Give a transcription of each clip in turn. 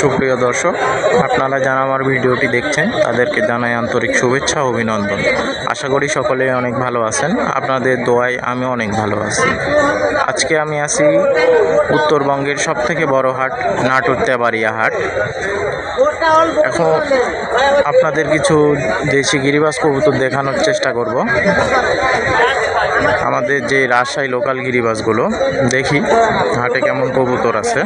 সুপ্রিয় দর্শক, আপনারা যারা আমার ভিডিওটি দেখছেন, তাদেরকে জানাই আন্তরিক শুভেচ্ছা অভিনন্দন। আশা করি সকলে অনেক ভালো আছেন। আপনাদের দোয়ায় আমি অনেক ভালো আছি। আজকে আমি আছি উত্তরবঙ্গের সব থেকে বড় হাট, নাটোর তেবাড়িয়া হাট। এখন আপনাদের কিছু দেশি গিরিবাজ কবুতর দেখানোর চেষ্টা করব। আমাদের যে রাজশাহী লোকাল গিরিবাজগুলো দেখি হাটে কেমন কবুতর আছে।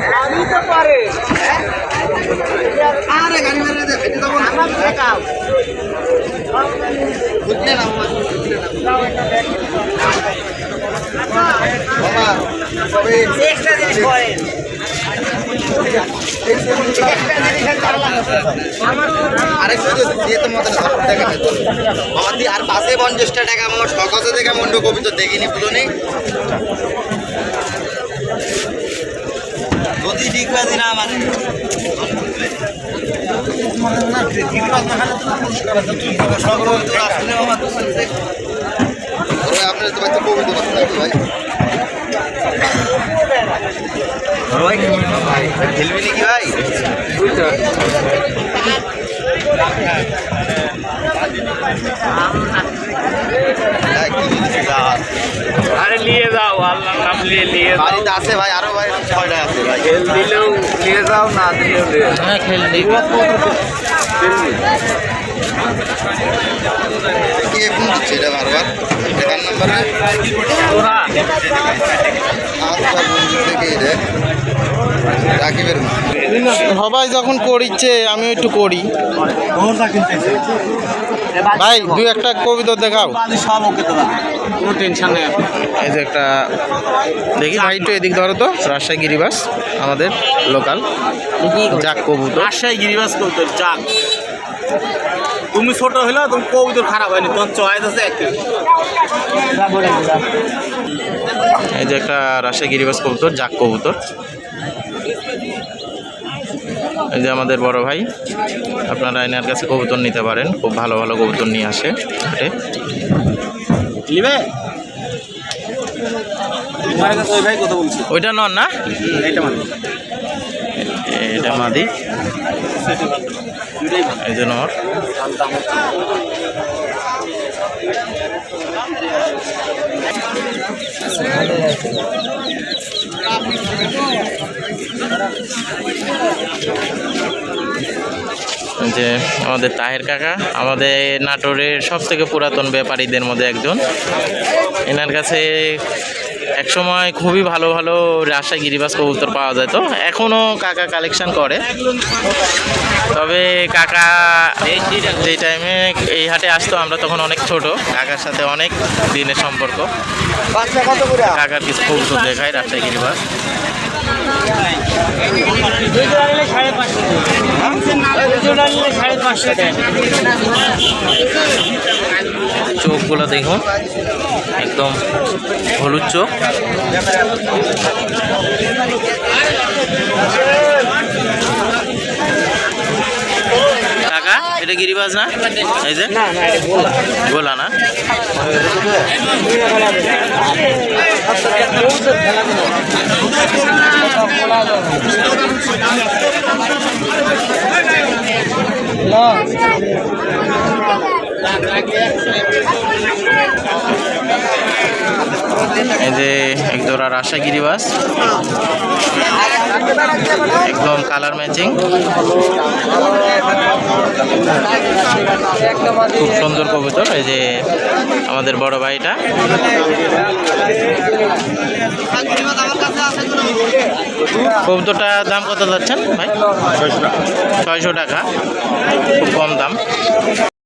আর পাশে পঞ্চাশটা টাকা আমার সকসে থেকে মন্ড কবি তো দেখিনি পুরনি যদি ঠিক আছে না আমার। আপনার তো ভাই ভাই। ভাই খেলবি নাকি ভাই হ্যাঁ, কি জিনিস এটা? আরে নিয়ে যাও আল্লাহ নাম নিয়ে নিয়ে বাড়িতে আছে ভাই আরও ভাই ছয়টা আছে ভাই খেল দিলেও নিয়ে যাও না দিলেও নিয়ে। হ্যাঁ কি ফোন দিচ্ছে এটা বারবার সবাই যখন করিচ্ছে আমি একটু করি। ভাই, দুই একটা কবিতা দেখাও। কোনো টেনশন নেই এই যে একটা, দেখি ভাই একটু এদিক ধরো তো। রাজশাহী গিরিবাস, আমাদের লোকাল যাক কবুতর। রাজশাহী গিরিবাস কবুতর চাক তুমি ছোট হলেও তুমি কবুতর খারাপ হয়নি, তোমার চয়েস আছে একটু এই যে একটা রাজশাহী গিরিবাস কবুতর যাক কবুতর। এই যে আমাদের বড় ভাই আপনারা এনার কাছে কবুতর নিতে পারেন খুব ভালো ভালো কবুতর নিয়ে আসে হাটে। ওইটা নন না? এটা মাদি। এই যে নর। যে আমাদের তাহের কাকা আমাদের নাটোরের সবথেকে পুরাতন ব্যাপারীদের মধ্যে একজন। এনার কাছে একসময় খুবই ভালো ভালো রাজশাহী গিরিবাস কবুতর পাওয়া যেত এখনও কাকা কালেকশন করে। তবে কাকা যে টাইমে এই হাটে আসতো, আমরা তখন অনেক ছোট। কাকার সাথে অনেক দিনের সম্পর্ক। কাকার কিছু কবুতর দেখায় রাজশাহী গিরিবাস। চোখগুলো দেখুন। একদম হলুদ চোখ। কাকা এটা গিরিবাজ না? এই যে? গোলা। না? এই যে একজোড়া রাজশাহী গিরিবাস একদম কালার ম্যাচিং খুব সুন্দর কবুতর এই যে আমাদের বড় ভাইটা। কবুতরটার দাম কত যাচ্ছেন ভাই? ছয়শো টাকা খুব কম দাম।